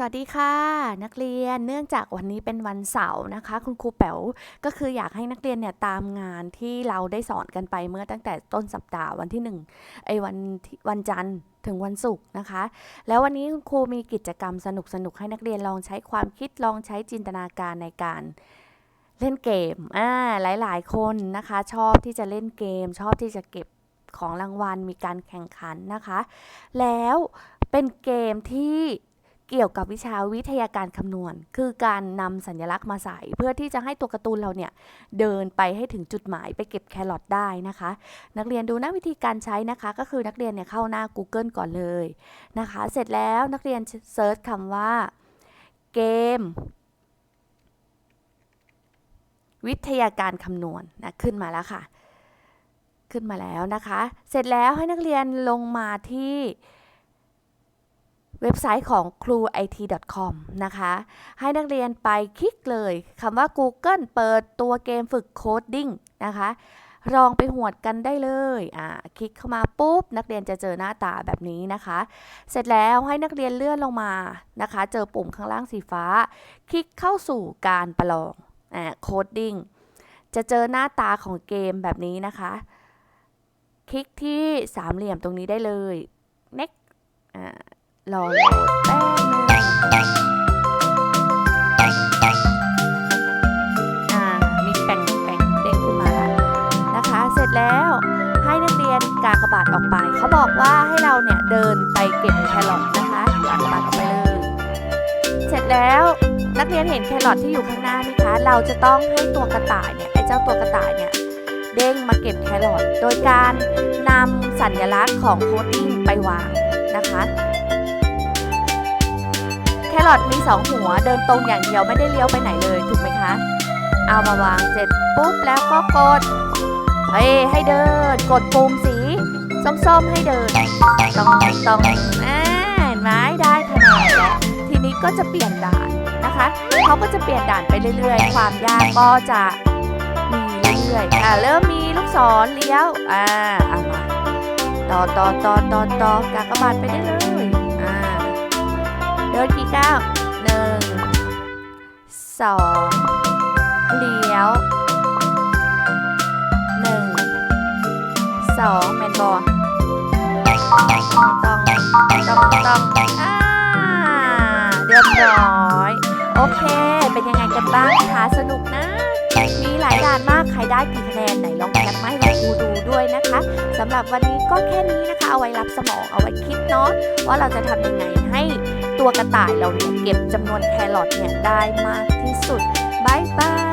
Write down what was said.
สวัสดีค่ะนักเรียนเนื่องจากวันนี้เป็นวันเสาร์นะคะ คุณครูแป๋วก็คืออยากให้นักเรียนเนี่ยตามงานที่เราได้สอนกันไปเมื่อตั้งแต่ต้นสัปดาห์วันที่หนึ่งไอ้วันวันจันทร์ถึงวันศุกร์นะคะ แล้ววันนี้คุณครูมีกิจกรรมสนุกๆให้นักเรียนลองใช้ความคิดลองใช้จินตนาการในการเล่นเกมอ่าหลาย ๆ คนนะคะ ชอบที่จะเล่นเกม ชอบที่จะเก็บของรางวัลมีการแข่งขันนะคะ แล้วเป็นเกมที่ เกี่ยวกับวิชาวิทยาการคำนวณ คือการนำสัญลักษณ์มาใส่ เพื่อที่จะให้ตัวการ์ตูนเราเนี่ยเดินไปให้ถึงจุดหมายไปเก็บแครอทได้นะคะ นักเรียนดูนะวิธีการใช้นะคะ ก็คือนักเรียนเนี่ยเข้าหน้า Google ก่อนเลยนะคะ เสร็จแล้วนักเรียนเซิร์ชคำว่าเกม วิทยาการคำนวณนะขึ้นมาแล้วค่ะ ขึ้นมาแล้วนะคะ เสร็จแล้วให้นักเรียนลงมาที่ เว็บไซต์ของ cruit.com นะคะ ให้นักเรียนไปคลิกเลยคำว่า Google เปิดตัวเกมฝึกโคดดิ้งนะคะลองไปหวดกันได้เลย อ่า คลิกเข้ามาปุ๊บ นักเรียนจะเจอหน้าตาแบบนี้นะคะ เสร็จแล้วให้นักเรียนเลื่อนลงมานะคะ เจอปุ่มข้างล่างสีฟ้า คลิกเข้าสู่การประลอง อ่า โคดดิ้ง จะเจอหน้าตาของเกมแบบนี้นะคะ คลิกที่สามเหลี่ยมตรงนี้ได้เลย next อ่า รอโหลดแป๊บนึงอ่ามีแป่งแป่งเด้งขึ้นมาแล้วนะคะ เสร็จแล้วให้นักเรียนกากบาทออกไป เขาบอกว่าให้เราเนี่ยเดินไปเก็บแครอทนะคะกากบาทออกไปเลยเสร็จแล้วนักเรียนเห็นแครอทที่อยู่ข้างหน้าไหมคะ เราจะต้องให้ตัวกระต่ายเนี่ยไอ้เจ้าตัวกระต่ายเนี่ยเด้งมาเก็บแครอทโดยการนำสัญลักษณ์ของโคดดิ้งไปวางนะคะ รอทมีสองหัวเดินตรงอย่างเดียวไม่ได้เลี้ยวไปไหนเลยถูกไหมคะ เอามาวางเสร็จปุ๊บแล้วก็กด เฮ้ยให้เดิน กดปุ่มสีส้มๆให้เดินตรงตรงอ่าเห็นไหมได้คะแนนแล้วทีนี้ก็จะเปลี่ยนด่านนะคะเขาก็จะเปลี่ยนด่านไปเรื่อยๆ ความยากก็จะมีเรื่อยๆอ่าเริ่มมีลูกศรเลี้ยวอ่าอามาต่อต่อต่อต่อต่อกากบาทไปได้เลยอ่า ดินกี่ก้าวหนึ่งสองเลี้ยวหนึ่งสองแมนบอต้องต้องต้องอ่าเรียบร้อย โอเค เป็นยังไงกันบ้างคะสนุกนะ มีหลายด่านมากใครได้กี่คะแนนไหนลองแคปมาให้ครูดูด้วยนะคะสำหรับวันนี้ก็แค่นี้นะคะ เอาไว้รับสมองเอาไว้คิดเนาะว่าเราจะทำยังไงให้ ตัวกระต่ายเราเนี่ยเก็บจำนวนแครอทเนี่ยได้มากที่สุดบายบาย